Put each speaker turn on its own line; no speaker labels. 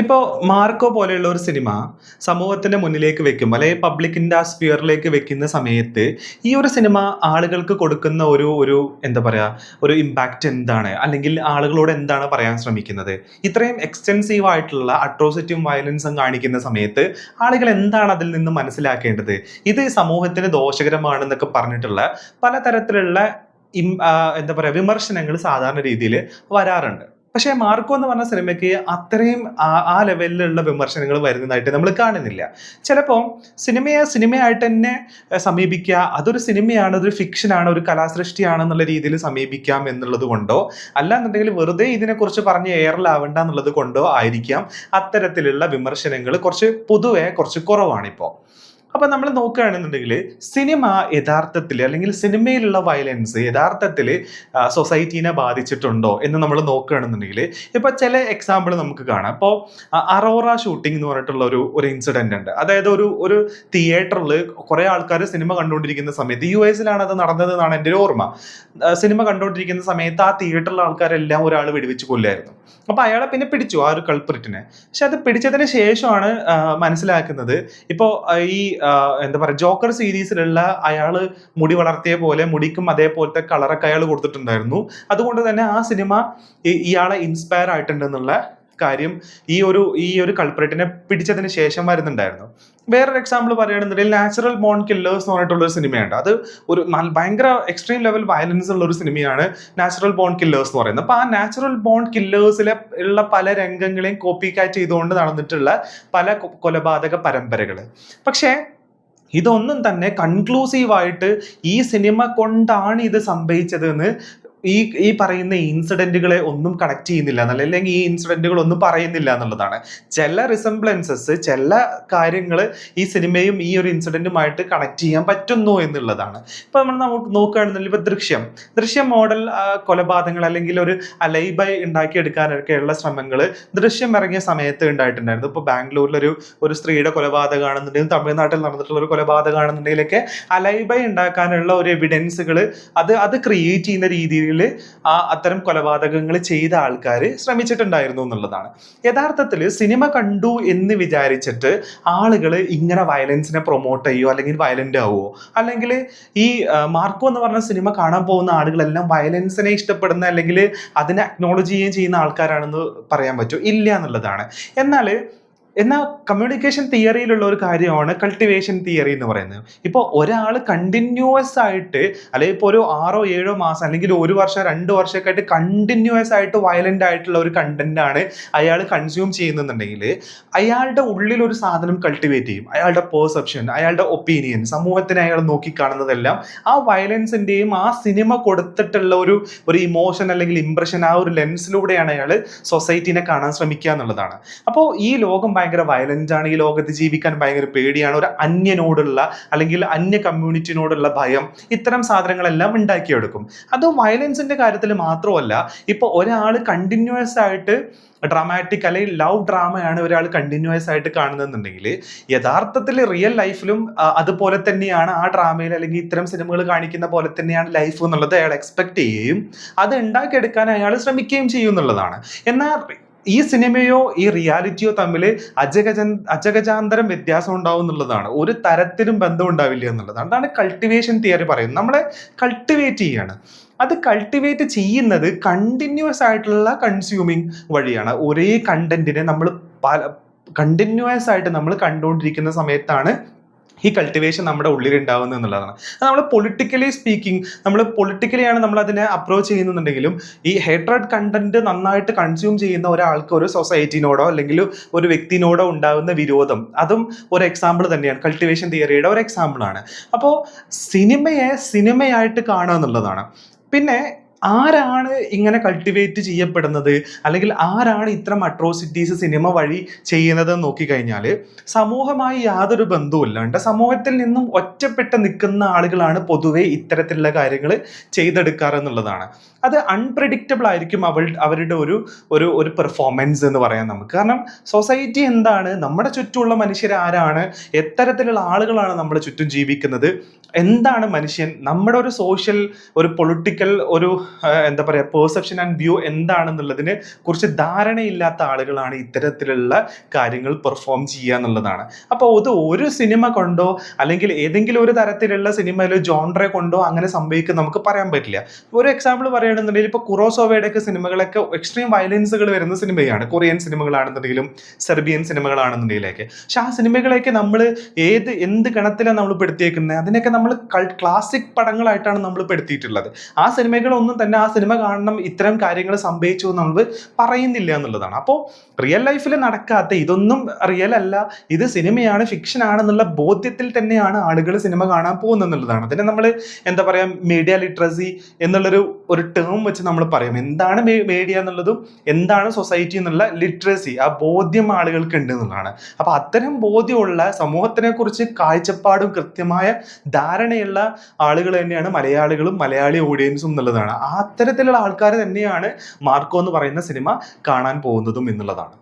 ഇപ്പോൾ മാർക്കോ പോലെയുള്ള ഒരു സിനിമ സമൂഹത്തിന്റെ മുന്നിലേക്ക് വെക്കും അല്ലെങ്കിൽ പബ്ലിക്കിന്റെ ആ സ്പിയറിലേക്ക് വെക്കുന്ന സമയത്ത് ഈ ഒരു സിനിമ ആളുകൾക്ക് കൊടുക്കുന്ന ഒരു ഒരു എന്താ പറയാ ഒരു ഇമ്പാക്റ്റ് എന്താണ്? അല്ലെങ്കിൽ ആളുകളോട് എന്താണ് പറയാൻ ശ്രമിക്കുന്നത്? ഇത്രയും എക്സ്റ്റെൻസീവ് ആയിട്ടുള്ള അട്രോസിറ്റിയും വയലൻസും കാണിക്കുന്ന സമയത്ത് ആളുകൾ എന്താണ് അതിൽ നിന്ന് മനസ്സിലാക്കേണ്ടത്? ഇത് സമൂഹത്തിന് ദോഷകരമാണെന്നൊക്കെ പറഞ്ഞിട്ടുള്ള പലതരത്തിലുള്ള എന്താ പറയാ വിമർശനങ്ങൾ സാധാരണ രീതിയിൽ വരാറുണ്ട്. പക്ഷേ മാർക്കോ എന്ന് പറഞ്ഞ സിനിമയ്ക്ക് അത്രയും ആ- ലെവലിലുള്ള വിമർശനങ്ങൾ വരുന്നതായിട്ട് നമ്മൾ കാണുന്നില്ല. ചിലപ്പോൾ സിനിമയെ സിനിമയായിട്ട് തന്നെ സമീപിക്കുക അതൊരു സിനിമയാണ് അതൊരു ഫിക്ഷനാണ് ഒരു കലാസൃഷ്ടിയാണ് എന്നുള്ള രീതിയിൽ സമീപിക്കാം എന്നുള്ളത് കൊണ്ടോ അല്ലാന്നുണ്ടെങ്കിൽ വെറുതെ ഇതിനെക്കുറിച്ച് പറഞ്ഞ് എയറിലാവണ്ട എന്നുള്ളത് കൊണ്ടോ ആയിരിക്കാം അത്തരത്തിലുള്ള വിമർശനങ്ങൾ കുറച്ച് പൊതുവെ കുറച്ച് കുറവാണിപ്പോൾ അപ്പൊ നമ്മൾ നോക്കുകയാണെന്നുണ്ടെങ്കിൽ സിനിമ യഥാർത്ഥത്തിൽ അല്ലെങ്കിൽ സിനിമയിലുള്ള വയലൻസ് യഥാർത്ഥത്തിൽ സൊസൈറ്റീനെ ബാധിച്ചിട്ടുണ്ടോ എന്ന് നമ്മൾ നോക്കുകയാണെന്നുണ്ടെങ്കിൽ ഇപ്പൊ ചില എക്സാമ്പിൾ നമുക്ക് കാണാം. അപ്പോൾ അറോറ ഷൂട്ടിംഗ് എന്ന് പറഞ്ഞിട്ടുള്ള ഒരു ഒരു ഇൻസിഡന്റ് ഉണ്ട്. അതായത് ഒരു ഒരു തിയേറ്ററിൽ കുറെ ആൾക്കാർ സിനിമ കണ്ടുകൊണ്ടിരിക്കുന്ന സമയത്ത് യു എസിലാണ് അത് നടന്നത് എന്നാണ് എന്റെ ഒരു ഓർമ്മ. സിനിമ കണ്ടുകൊണ്ടിരിക്കുന്ന സമയത്ത് ആ തിയേറ്ററിലെ ആൾക്കാരെല്ലാം ഒരാൾ വെടിവെച്ച് കൊല്ലായിരുന്നു. അപ്പൊ അയാളെ പിന്നെ പിടിച്ചു ആ ഒരു കൾപ്രിറ്റിനെ പക്ഷെ അത് പിടിച്ചതിന് ശേഷമാണ് മനസ്സിലാക്കുന്നത്. ഇപ്പോൾ ഈ എന്താ പറയുക ജോക്കർ സീരീസിലുള്ള അയാൾ മുടി വളർത്തിയ പോലെ മുടിക്കും അതേപോലത്തെ കളറൊക്കെ അയാൾ കൊടുത്തിട്ടുണ്ടായിരുന്നു. അതുകൊണ്ട് തന്നെ ആ സിനിമ ഇയാളെ ഇൻസ്പയർ ആയിട്ടുണ്ടെന്നുള്ള കാര്യം ഈ ഒരു ഈ ഒരു കൾപ്രേറ്റിനെ പിടിച്ചതിന് ശേഷം വരുന്നുണ്ടായിരുന്നു. വേറൊരു എക്സാമ്പിൾ പറയുകയാണെന്നുണ്ടെങ്കിൽ നാച്ചുറൽ ബോൺ കില്ലേഴ്സ് എന്ന് പറഞ്ഞിട്ടുള്ള ഒരു സിനിമയുണ്ട്. അത് ഒരു ഭയങ്കര എക്സ്ട്രീം ലെവൽ വയലൻസ് ഉള്ള ഒരു സിനിമയാണ് നാച്ചുറൽ ബോൺ കില്ലേഴ്സ് എന്ന് പറയുന്നത്. അപ്പോൾ ആ നാച്ചുറൽ ബോൺ കില്ലേഴ്സിലെ ഉള്ള പല രംഗങ്ങളെയും കോപ്പി കാറ്റ് ചെയ്തുകൊണ്ട് നടന്നിട്ടുള്ള പല കൊലപാതക പരമ്പരകൾ. പക്ഷേ ഇതൊന്നും തന്നെ കൺക്ലൂസീവായിട്ട് ഈ സിനിമ കൊണ്ടാണ് ഇത് സംഭവിച്ചത് എന്ന് ഈ ഈ പറയുന്ന ഇൻസിഡന്റുകളെ ഒന്നും കണക്ട് ചെയ്യുന്നില്ല. എന്നല്ല അല്ലെങ്കിൽ ഈ ഇൻസിഡന്റുകൾ ഒന്നും പറയുന്നില്ല എന്നുള്ളതാണ്. ചില റിസംബ്ലൻസസ് ചില കാര്യങ്ങൾ ഈ സിനിമയും ഈ ഒരു ഇൻസിഡന്റുമായിട്ട് കണക്ട് ചെയ്യാൻ പറ്റുന്നു എന്നുള്ളതാണ്. ഇപ്പൊ നമ്മൾ നമുക്ക് നോക്കുകയാണെന്നുണ്ടെങ്കിൽ ഇപ്പൊ ദൃശ്യം. ദൃശ്യം മോഡൽ കൊലപാതകങ്ങൾ അല്ലെങ്കിൽ ഒരു അലൈബൈ ഉണ്ടാക്കിയെടുക്കാനൊക്കെയുള്ള ശ്രമങ്ങൾ ദൃശ്യം ഇറങ്ങിയ സമയത്ത് ഉണ്ടായിട്ടുണ്ടായിരുന്നു. ഇപ്പൊ ബാംഗ്ലൂരിലൊരു ഒരു സ്ത്രീയുടെ കൊലപാതകമാണെന്നുണ്ടെങ്കിൽ തമിഴ്നാട്ടിൽ നടന്നിട്ടുള്ള ഒരു കൊലപാതകമാണെന്നുണ്ടെങ്കിലൊക്കെ അലൈബൈ ഉണ്ടാക്കാനുള്ള ഒരു എവിഡൻസുകൾ അത് അത് ക്രിയേറ്റ് ചെയ്യുന്ന രീതിയിൽ ആ അത്തരം കൊലപാതകങ്ങൾ ചെയ്ത ആൾക്കാർ ശ്രമിച്ചിട്ടുണ്ടായിരുന്നു എന്നുള്ളതാണ്. യഥാർത്ഥത്തിൽ സിനിമ കണ്ടു എന്ന് വിചാരിച്ചിട്ട് ആളുകൾ ഇങ്ങനെ വയലൻസിനെ പ്രൊമോട്ട് ചെയ്യുമോ അല്ലെങ്കിൽ വയലന്റ് ആവുമോ അല്ലെങ്കിൽ ഈ മാർക്കോ എന്ന് പറഞ്ഞ സിനിമ കാണാൻ പോകുന്ന ആളുകളെല്ലാം വയലൻസിനെ ഇഷ്ടപ്പെടുന്ന അല്ലെങ്കിൽ അതിനെ അക്നോളജ് ചെയ്യുകയും ചെയ്യുന്ന ആൾക്കാരാണെന്ന് പറയാൻ പറ്റുമോ? ഇല്ല എന്നുള്ളതാണ്. എന്നാൽ എന്നാൽ കമ്മ്യൂണിക്കേഷൻ തിയറിയിലുള്ള ഒരു കാര്യമാണ് കൾട്ടിവേഷൻ തിയറി എന്ന് പറയുന്നത്. ഇപ്പോൾ ഒരാൾ കണ്ടിന്യൂസ് ആയിട്ട് അല്ലെങ്കിൽ ഇപ്പോൾ ഒരു ആറോ ഏഴോ മാസം അല്ലെങ്കിൽ ഒരു വർഷം രണ്ട് വർഷമൊക്കെ ആയിട്ട് കണ്ടിന്യൂസ് ആയിട്ട് വയലന്റ് ആയിട്ടുള്ള ഒരു കണ്ടന്റ് ആണ് അയാൾ കൺസ്യൂം ചെയ്യുന്നുണ്ടെങ്കിൽ അയാളുടെ ഉള്ളിൽ ഒരു സാധനം കൾട്ടിവേറ്റ് ചെയ്യും. അയാളുടെ പെർസെപ്ഷൻ അയാളുടെ ഒപ്പീനിയൻ സമൂഹത്തിന് അയാൾ നോക്കിക്കാണുന്നതെല്ലാം ആ വയലൻസിന്റെയും ആ സിനിമ കൊടുത്തിട്ടുള്ള ഒരു ഒരു ഇമോഷൻ അല്ലെങ്കിൽ ഇംപ്രഷൻ ആ ഒരു ലെൻസിലൂടെയാണ് അയാൾ സൊസൈറ്റിനെ കാണാൻ ശ്രമിക്കുക എന്നുള്ളതാണ്. അപ്പോൾ ഈ ലോകം ഭയങ്കര വയലന്റ് ആണ് ഈ ലോകത്ത് ജീവിക്കാൻ ഭയങ്കര പേടിയാണ്. ഒരു അന്യനോടുള്ള അല്ലെങ്കിൽ അന്യ കമ്മ്യൂണിറ്റിനോടുള്ള ഭയം ഇത്തരം സാധനങ്ങളെല്ലാം ഉണ്ടാക്കിയെടുക്കും. അത് വയലൻസിന്റെ കാര്യത്തിൽ മാത്രമല്ല ഇപ്പോൾ ഒരാൾ കണ്ടിന്യൂസ് ആയിട്ട് ഡ്രാമാറ്റിക് അല്ലെങ്കിൽ ലവ് ഡ്രാമയാണ് ഒരാൾ കണ്ടിന്യൂസ് ആയിട്ട് കാണുന്നതെന്നുണ്ടെങ്കിൽ യഥാർത്ഥത്തിൽ റിയൽ ലൈഫിലും അതുപോലെ തന്നെയാണ് ആ ഡ്രാമയിൽ അല്ലെങ്കിൽ ഇത്തരം സിനിമകൾ കാണിക്കുന്ന പോലെ തന്നെയാണ് ലൈഫ് എന്നുള്ളത് അയാൾ എക്സ്പെക്ട് ചെയ്യുകയും അത് ഉണ്ടാക്കിയെടുക്കാൻ അയാൾ ശ്രമിക്കുകയും ചെയ്യും എന്നുള്ളതാണ് എന്നാൽ ഈ സിനിമയോ ഈ റിയാലിറ്റിയോ തമ്മിൽ അജഗജൻ അജഗജാന്തരം വ്യത്യാസം ഉണ്ടാവും എന്നുള്ളതാണ്. ഒരു തരത്തിലും ബന്ധം ഉണ്ടാവില്ല എന്നുള്ളതാണ്. അതാണ് കൾട്ടിവേഷൻ തിയറി പറയുന്നത്. നമ്മളെ കൾട്ടിവേറ്റ് ചെയ്യാണ്. അത് കൾട്ടിവേറ്റ് ചെയ്യുന്നത് കണ്ടിന്യൂസ് ആയിട്ടുള്ള കൺസ്യൂമിങ് വഴിയാണ്. ഒരേ കണ്ടന്റിനെ നമ്മൾ പല കണ്ടിന്യൂസ് ആയിട്ട് നമ്മൾ കണ്ടുകൊണ്ടിരിക്കുന്ന സമയത്താണ് ഈ കൾട്ടിവേഷൻ നമ്മുടെ ഉള്ളിൽ ഉണ്ടാവുന്നത് എന്നുള്ളതാണ് നമ്മൾ പൊളിറ്റിക്കലി സ്പീക്കിംഗ് നമ്മൾ പൊളിറ്റിക്കലി ആണ് നമ്മൾ അതിനെ അപ്രോച്ച് ചെയ്യുന്നുണ്ടെങ്കിലും ഈ ഹേട്രഡ് കണ്ടന്റ് നന്നായിട്ട് കൺസ്യൂം ചെയ്യുന്ന ഒരാൾക്ക് ഒരു സൊസൈറ്റിനോടോ അല്ലെങ്കിൽ ഒരു വ്യക്തിനോടോ ഉണ്ടാകുന്ന വിരോധം അതും ഒരു എക്സാമ്പിൾ തന്നെയാണ്. കൾട്ടിവേഷൻ തിയറിയുടെ ഒരു എക്സാമ്പിളാണ് അപ്പോൾ സിനിമയെ സിനിമയായിട്ട് കാണുക എന്നുള്ളതാണ്. പിന്നെ ആരാണ് ഇങ്ങനെ കൾട്ടിവേറ്റ് ചെയ്യപ്പെടുന്നത്? അല്ലെങ്കിൽ ആരാണ് ഇത്തരം അട്രോസിറ്റീസ് സിനിമ വഴി ചെയ്യുന്നത് എന്ന് നോക്കിക്കഴിഞ്ഞാൽ സമൂഹമായി യാതൊരു ബന്ധവുമില്ലാണ്ട് സമൂഹത്തിൽ നിന്നും ഒറ്റപ്പെട്ട് നിൽക്കുന്ന ആളുകളാണ് പൊതുവെ ഇത്തരത്തിലുള്ള കാര്യങ്ങൾ ചെയ്തെടുക്കാറെന്നുള്ളതാണ് അത് അൺപ്രഡിക്റ്റബിൾ ആയിരിക്കും അവൾ അവരുടെ ഒരു ഒരു ഒരു പെർഫോമൻസ് എന്ന് പറയാം നമുക്ക്. കാരണം സൊസൈറ്റി എന്താണ്? നമ്മുടെ ചുറ്റുമുള്ള മനുഷ്യർ ആരാണ്? എത്തരത്തിലുള്ള ആളുകളാണ് നമ്മുടെ ചുറ്റും ജീവിക്കുന്നത്? എന്താണ് മനുഷ്യൻ? നമ്മുടെ ഒരു സോഷ്യൽ ഒരു പൊളിറ്റിക്കൽ ഒരു എന്താ പറയുക പെർസെപ്ഷൻ ആൻഡ് വ്യൂ എന്താണെന്നുള്ളതിന് കുറച്ച് ധാരണയില്ലാത്ത ആളുകളാണ് ഇത്തരത്തിലുള്ള കാര്യങ്ങൾ പെർഫോം ചെയ്യുക എന്നുള്ളതാണ്. അപ്പോൾ അത് ഒരു സിനിമ കൊണ്ടോ അല്ലെങ്കിൽ ഏതെങ്കിലും ഒരു തരത്തിലുള്ള സിനിമയിൽ ജോൺറെ കൊണ്ടോ അങ്ങനെ സംഭവിക്കും നമുക്ക് പറയാൻ പറ്റില്ല. ഒരു എക്സാമ്പിൾ പറയുകയാണെന്നുണ്ടെങ്കിൽ ഇപ്പോൾ കുറോസോവയുടെ ഒക്കെ സിനിമകളൊക്കെ എക്സ്ട്രീം വയലൻസുകൾ വരുന്ന സിനിമയാണ് കൊറിയൻ സിനിമകളാണെന്നുണ്ടെങ്കിലും സെർബിയൻ സിനിമകളാണെന്നുണ്ടെങ്കിലൊക്കെ പക്ഷെ ആ സിനിമകളെയൊക്കെ നമ്മൾ ഏത് എന്ത് ഗണത്തിലാണ് നമ്മൾ പെടുത്തിയേക്കുന്നത്? അതിനൊക്കെ നമ്മൾ ക്ലാസിക് പടങ്ങളായിട്ടാണ് നമ്മൾ പെടുത്തിയിട്ടുള്ളത്. ആ സിനിമകളൊന്നും തന്നെ ആ സിനിമ കാണണം ഇത്തരം കാര്യങ്ങൾ സംഭവിച്ചു നമ്മൾ പറയുന്നില്ല എന്നുള്ളതാണ്. അപ്പോൾ റിയൽ ലൈഫിൽ നടക്കാത്ത ഇതൊന്നും റിയൽ അല്ല. ഇത് സിനിമയാണ് ഫിക്ഷൻ ആണെന്നുള്ള ബോധ്യത്തിൽ തന്നെയാണ് ആളുകൾ സിനിമ കാണാൻ പോകുന്നത് എന്നുള്ളതാണ്. അതിനെ നമ്മൾ എന്താ പറയുക മീഡിയ ലിറ്ററസി എന്നുള്ളൊരു ഒരു ടേം വെച്ച് നമ്മൾ പറയും. എന്താണ് മീഡിയ എന്നുള്ളതും എന്താണ് സൊസൈറ്റി എന്നുള്ള ലിറ്ററസി ആ ബോധ്യം ആളുകൾക്ക് ഉണ്ട് എന്നുള്ളതാണ്. അപ്പോൾ അത്തരം ബോധ്യമുള്ള സമൂഹത്തിനെ കുറിച്ച് കാഴ്ചപ്പാടും കൃത്യമായ ധാരണയുള്ള ആളുകൾ തന്നെയാണ് മലയാളികളും മലയാളി ഓഡിയൻസും എന്നുള്ളതാണ്. അത്തരത്തിലുള്ള ആൾക്കാർ തന്നെയാണ് മാർക്കോ എന്ന് പറയുന്ന സിനിമ കാണാൻ പോകുന്നതും എന്നുള്ളതാണ്.